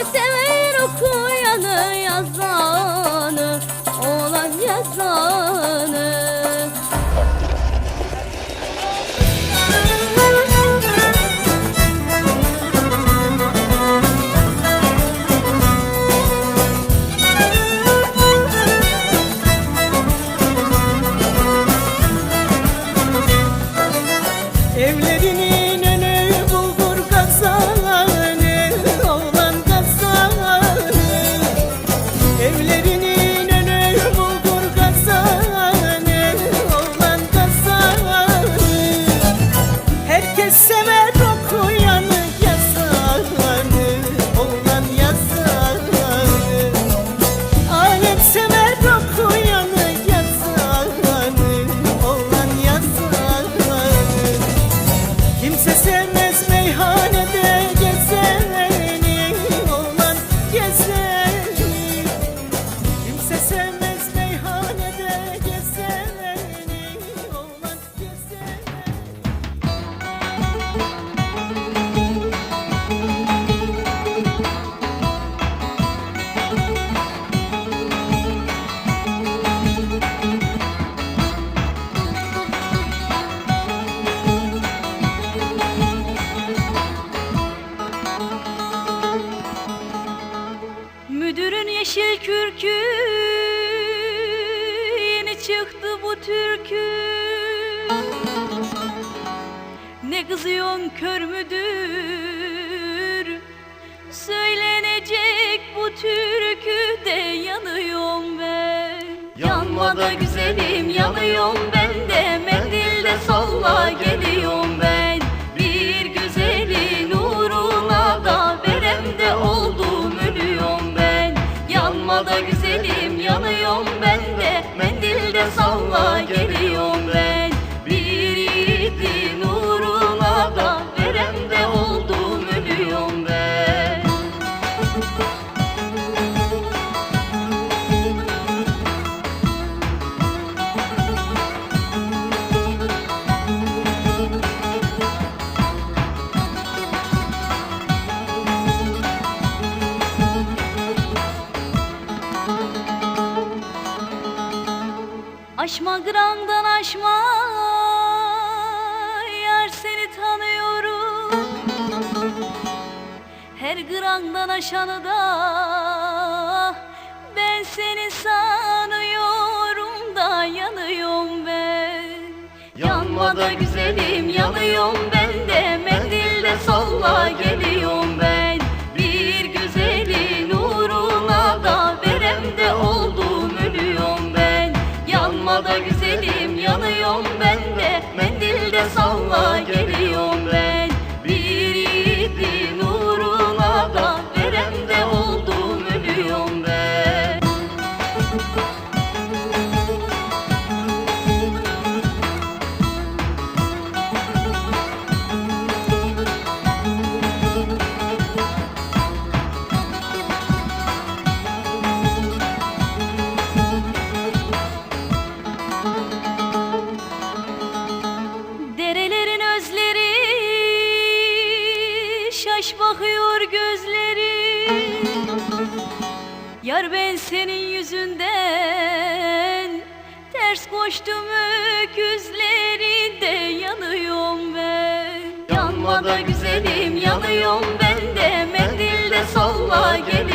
que se ve kör müdür? Söylenecek bu türkü de yanıyorum ben Yanma da güzelim yanıyorum ben de Mendilde solla geliyorum Aşma gramdan aşma Yar seni tanıyorum. Her gramdan aşanı da Ben seni sanıyorum da yanıyorum ben. Yanma da güzelim yanıyorum ben de Mendilde solla geliyorum. salla gel. akıyor gözlerim Yar ben senin yüzünden Ters koştum öküzlerinde yanıyorum ben. Yanma da güzelim yanıyorum ben de Mendilde salla gelin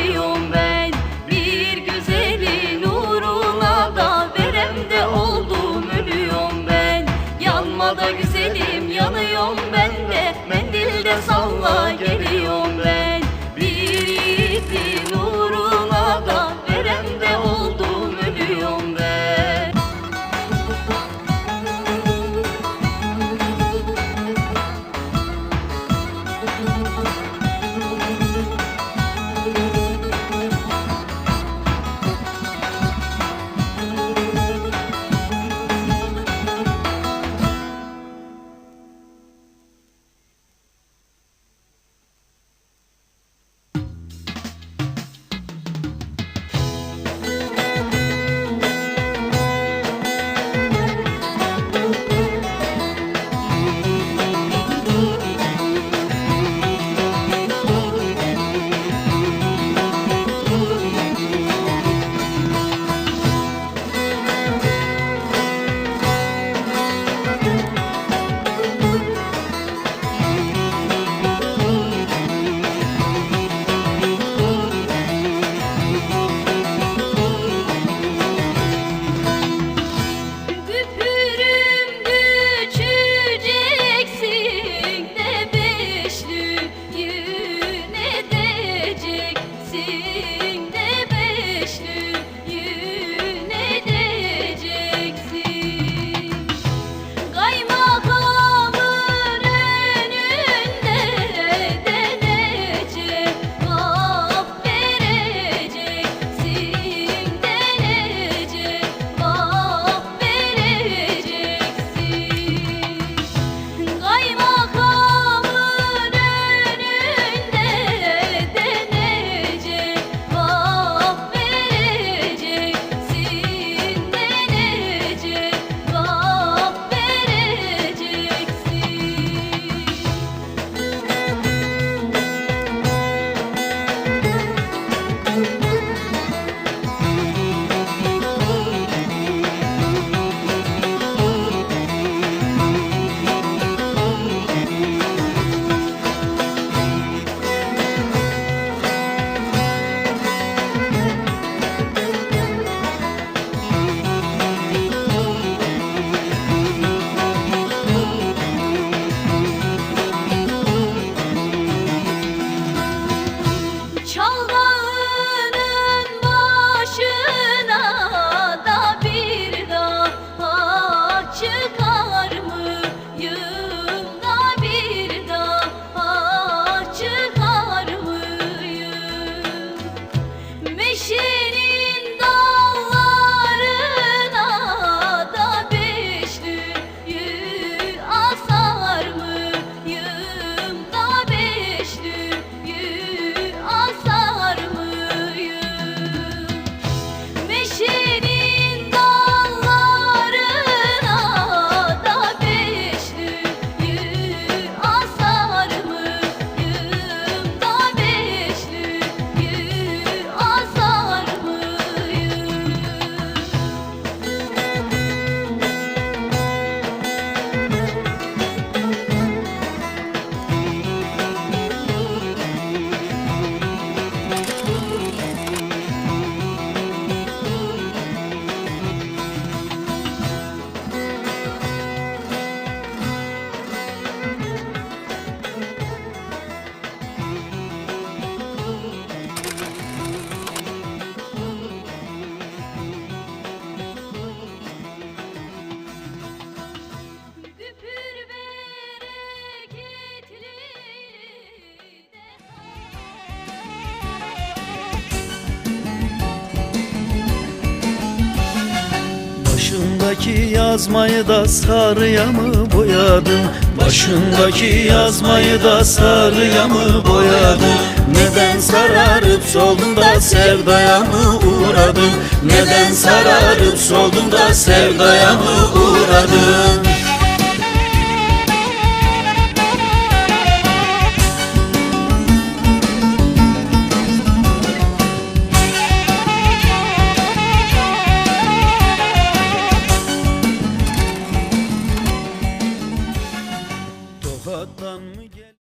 Başındaki yazmayı da sarıya mı boyadın? Başındaki yazmayı da sarıya mı boyadın? Neden sararıp soldun da sevdaya mı uğradın? Neden sararıp soldun da sevdaya mı uğradın